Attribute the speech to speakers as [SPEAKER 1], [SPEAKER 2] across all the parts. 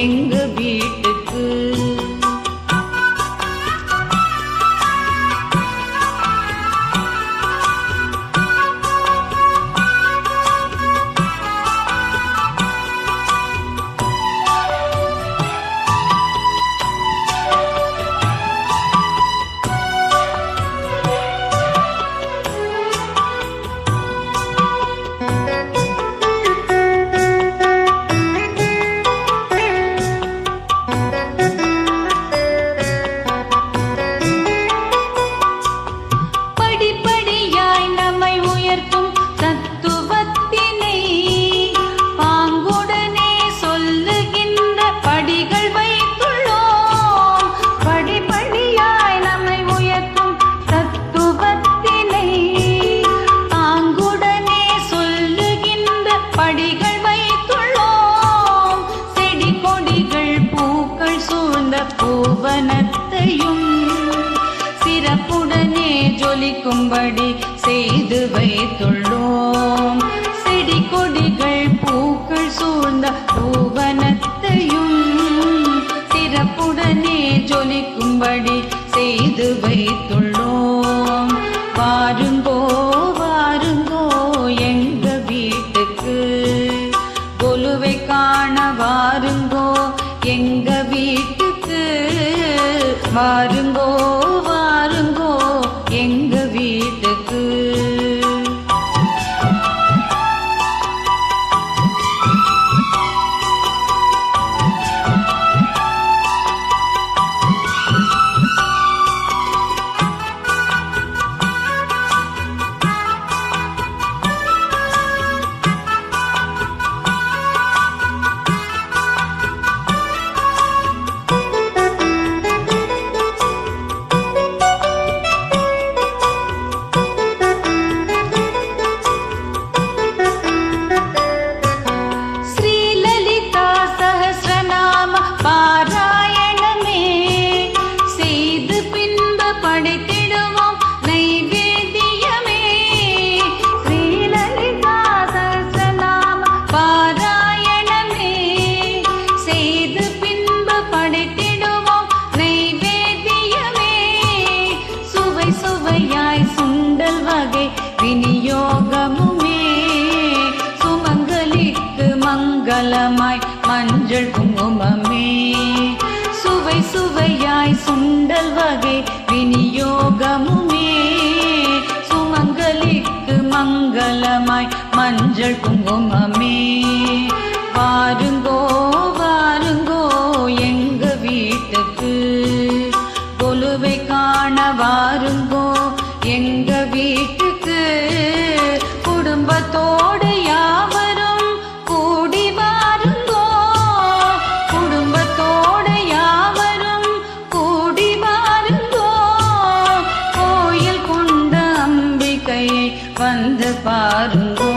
[SPEAKER 1] king பூக்கும்படி செய்து வைத்துள்ளோம் செடி கொடிகள் பூக்கள் சூழ்ந்த பூவனத்தையும் சிறப்புடனே ஜொலிக்கும்படி செய்து வைத்துள்ளோம் வாரும் வகை விநியோகமுமே சுமங்கலிக்கு மங்களமாய் மஞ்சள் குங்குமமே வாருங்கோ வாருங்கோ எங்க வீட்டுக்கு கொலுவை காண வாருங்க வந்து பாருங்கோ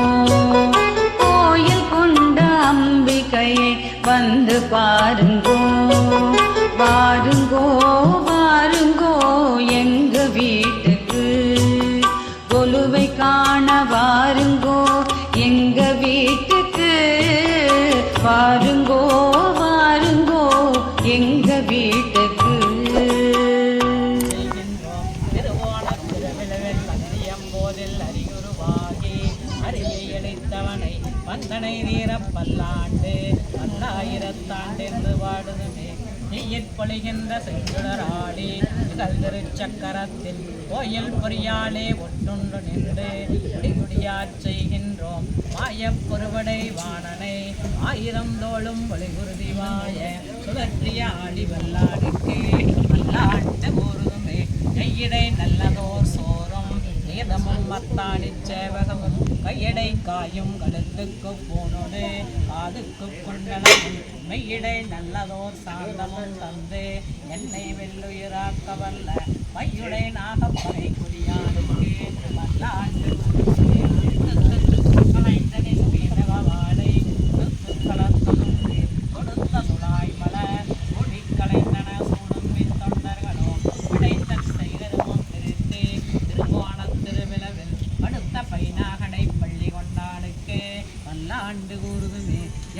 [SPEAKER 1] கோயில் கொண்ட அம்பிக்கையை வந்து பாருங்க
[SPEAKER 2] ஆடுகின்ற செங்குடராடி கல்திரு சக்கரத்தில் கோயில் பொறியாளே ஒட்டொன்று நின்று குடியார் செய்கின்றோம் மாய பொருவடை வாணனை ஆயிரம் தோளும் ஒளிகுருதி வாய சுழற்றிய ஆடி வல்லாடுக்கு வல்லாட்ட ஊருதுமே கையிடை நல்லதோர் சோ வேதமும் மத்தாணி சேவகமும் கையடை காயும் கழுத்துக்கு போனோடு காதுக்கு கொண்டலமும் மெய்யடை நல்லதோர் சாந்தமும் தந்து என்னை வெள்ளுயிராக்க வல்ல பையுடை நாகப்பனை குறியானுக்கு வல்லாண்டு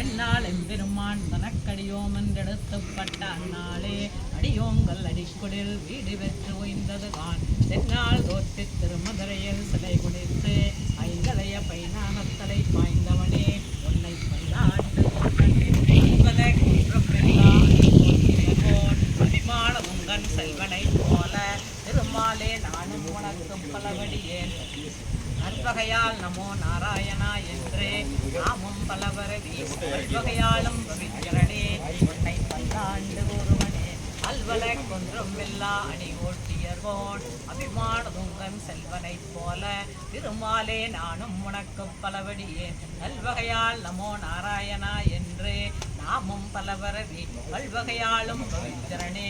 [SPEAKER 2] என்னால் பெருமான் தனக்கடியோம் என்றெடுத்துப்பட்ட நாளே அடியோங்கள் அடிக்குடில் வீடு பெற்று ஓய்ந்தது தான் தென்னால் தோற்றி திருமதுரையில் சிலை குடித்து ஐந்தலைய பைனானத்தலை பாய்ந்தவனே நற்பகையால் நமோ நாராயணா என்றே நாமும் பலவரவி நற்பகையாலும் பவித்திரனே உன்னை பல்லாண்டு ஒருவனே அல்வல கொன்றும் வெல்லா அணி ஓட்டியர்வோன் அபிமானதுங்கன் செல்வனைப் போல திருமாலே நானும் உனக்கும் பலவடியே நல்வகையால் நமோ நாராயணா என்று நாமும் பலவரவி பல்வகையாலும் பவித்திரனே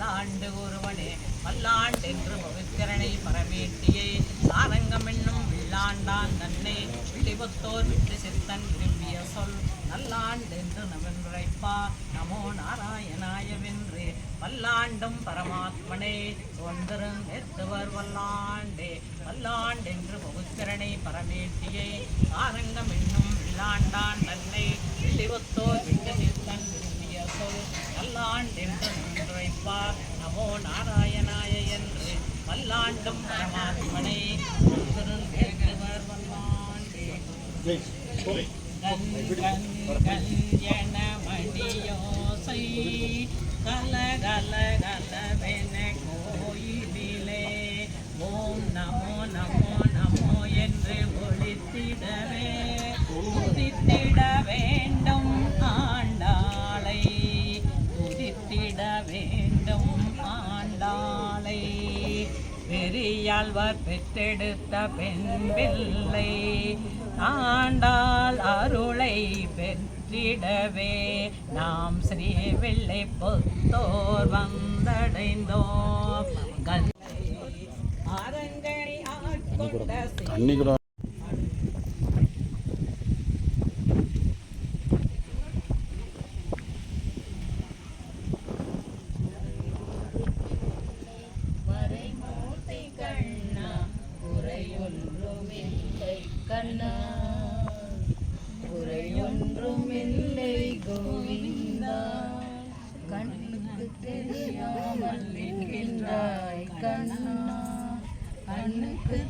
[SPEAKER 2] பல்லாண்டு ஒருவனே பல்லாண்டு என்று பவித்திரனை பரமேட்டியை நாரங்கம் என்னும் வில்லாண்டான் நன்னை விழிபுத்தோர் விட்டு சித்தன் விரும்பிய சொல் நல்லாண்டு என்று நவன்றைப்பா நமோ நாராயணாயவென்று பல்லாண்டும் பரமாத்மனே தொந்தரும் எத்துவர் வல்லாண்டே பல்லாண்டு என்று பவித்திரனை பரமேட்டியை நாரங்கம் என்னும் வில்லாண்டான் தன்னை விழிவத்தோர் விட்டு சித்தன் விரும்பிய சொல் நல்லாண்டு என்று உரைப்பார் நமோ நாராயணாய என்று பல்லாண்டும் பரமாத்மனை திருந்தேவர் வந்தான்
[SPEAKER 3] கல கல கலவென கோயிலே ஓம் நமோ நமோ நமோ என்று ஒழித்திடவே ஆண்டாழ்வார் பெற்றெடுத்த பெண் பிள்ளை ஆண்டாள் அருளை பெற்றிடவே நாம் ஸ்ரீ வெள்ளை பொத்தோர் வந்தடைந்தோம் அரங்கணி ஆட்கொண்ட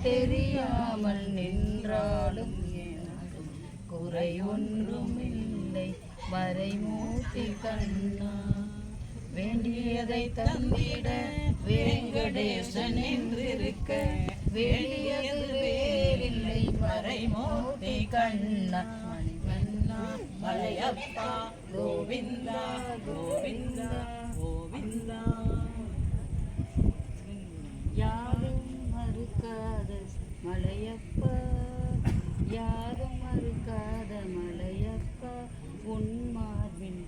[SPEAKER 3] தெரியாமல் நின்றாலும் குறை ஒன்றும் இல்லை வரை மறைமூர்த்தி கண்ணா வேண்டியதை தந்திட வேங்கடேசன் என்றிருக்க வேண்டியது வேறில்லை மறைமூர்த்தி கண்ணா மலையப்பா கோவிந்தா கோவிந்தா மலையப்பா யாரும் மறுக்காத மலையப்பா உன்மார்பில்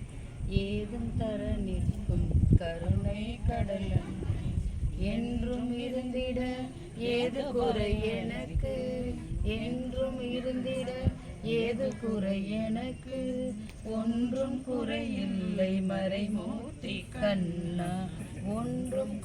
[SPEAKER 3] ஏதும் தர நிற்கும் கருணை கடலன் என்றும் இருந்திட ஏது குறை எனக்கு என்றும் இருந்திட ஏது குறை எனக்கு ஒன்றும் குறையில்லை மறைமூர்த்தி கண்ணா ஒன்றும்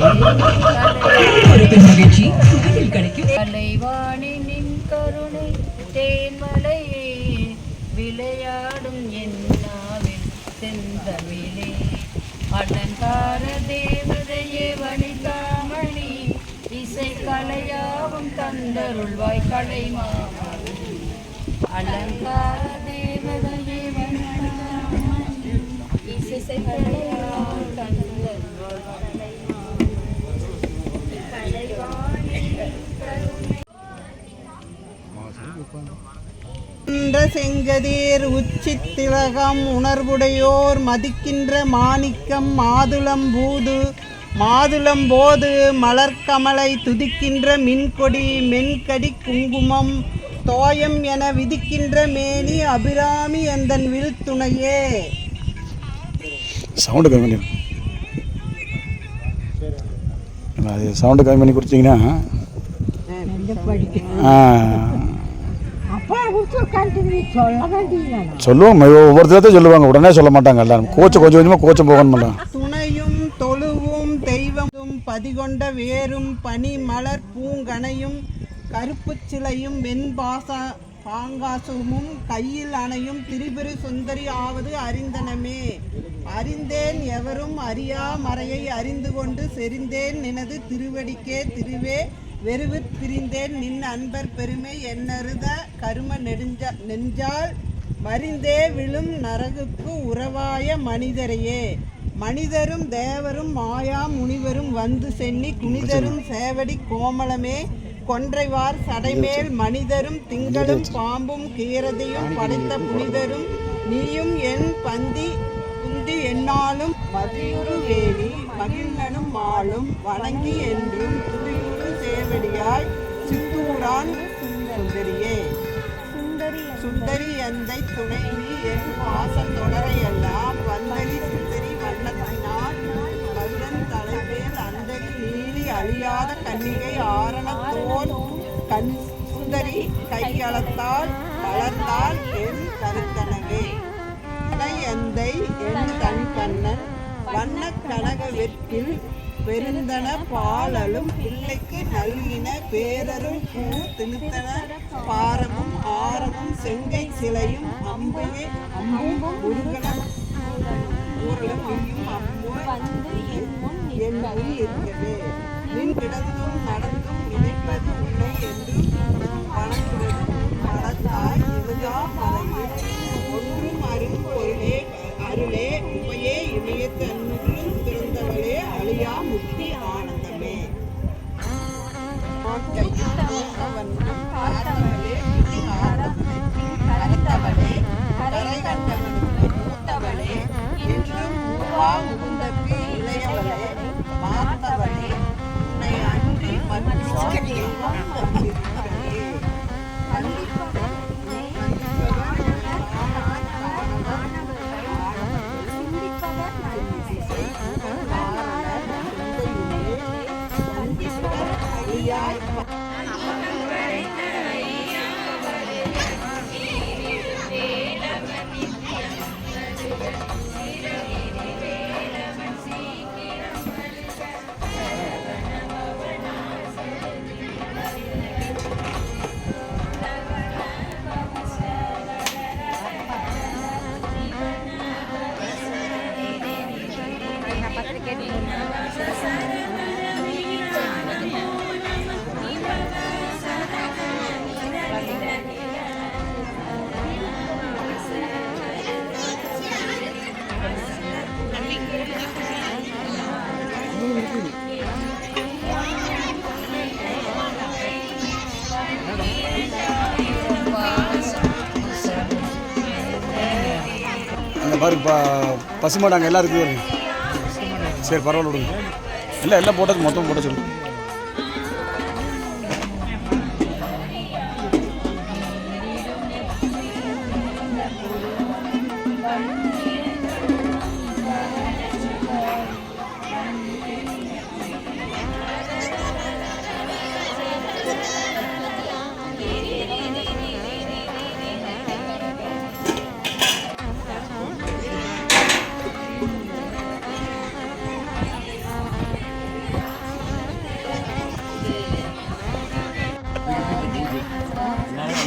[SPEAKER 3] மகிழ்ச்சி சுகையில் கிடைக்கும் கலைவாணின் கருணை தேன்மலையே விளையாடும் என்னாவில் செந்தமிழே அலங்கார தேவதையே வனிதாமணி இசை கலையாவும் தந்தருள்வாய் கலைமாமணி அலங்கார தேவதையே வனிதாமணி இசை கலையாவும்
[SPEAKER 4] இந்த செங்கதீர் உச்சித்திலகம் உணர்வுடையோர் மதிக்கின்ற மாணிக்கம் மாதுளம் பூது மாதுளம் போது மலர்கமலை துதிக்கின்ற மின்கொடி மென்கடி குங்குமம் தோயம் என விதிக்கின்ற மேனி அபிராமி எந்தன் விருத்துணையே
[SPEAKER 5] சவுண்டு கம்மி சவுண்டு கம்மி பண்ணி கொடுத்தீங்கன்னா சொல்லுவோம் ஒவ்வொருத்தரத்தையும் சொல்லுவாங்க உடனே சொல்ல மாட்டாங்க எல்லாரும் கோச்சம் கொஞ்சம் கொஞ்சமாக கோச்சம் போகணும்
[SPEAKER 4] துணையும் தொழுவும் தெய்வமும் பதிகொண்ட வேரும் பனி மலர் பூங்கனையும் கருப்பு சிலையும் வெண்பாசா பாங்காசமும் கையில் அணையும் திரிபுரி சுந்தரி ஆவது அறிந்தனமே அறிந்தேன் எவரும் அறியா மறையை அறிந்து கொண்டு செறிந்தேன் எனது திருவடிக்கே திருவே வெறுவிற் பிரிந்தேன் நின் அன்பர் பெருமை என்னருத கரும நெடுஞ்ச நெஞ்சால் மறிந்தே விழும் நரகுக்கு உறவாய மனிதரையே மனிதரும் தேவரும் மாயா முனிவரும் வந்து சென்னி குனிதரும் சேவடி கோமளமே கொன்றைவார் சடைமேல் மனிதரும் திங்களும் பாம்பும் கீரதியும் படைத்த புனிதரும் நீயும் என் பந்தி குந்தி என்னாலும் மதியுரு வேலி மகிழ்ந்தனும் ஆளும் வணங்கி என்றும் செவிடியாய் சித்தூரான் சுந்தரியே சுந்தரி எந்தை துணை நீ என் வாசல் தொடரை எல்லாம் வந்தரி சுந்தரி வண்ணத்தினார் வல்லன் தலைவேல் அந்தரி நீலி அழியாத கன்னிகை ஆரணத்தோல் கண் சுந்தரி கையளத்தால் வளர்ந்தால் என் கருத்தனவே எந்தை என் தன் கண்ணன் வண்ண கனக வெற்றில் பெருந்தன பாலலும் பிள்ளைக்கு நல்கின பேரரும் பூ திணுத்தன பாரமும் ஆரமும் செங்கை சிலையும் அம்புவே அம்பும் முருகனும் ஊரலும் அம்பு என் என்று ஒன்றும் அருள் பொருளே அருளே உமையே இமயத்தன்று அழியா முக்தி ஆனந்தமே பார்த்தவளே கரைந்தவளே கரை மூத்தவளே என்றும்
[SPEAKER 5] அந்த பாருங்க பா சரி பரவாயில்ல விடுங்க இல்லை எல்லாம் போட்டது மொத்தம் போட்ட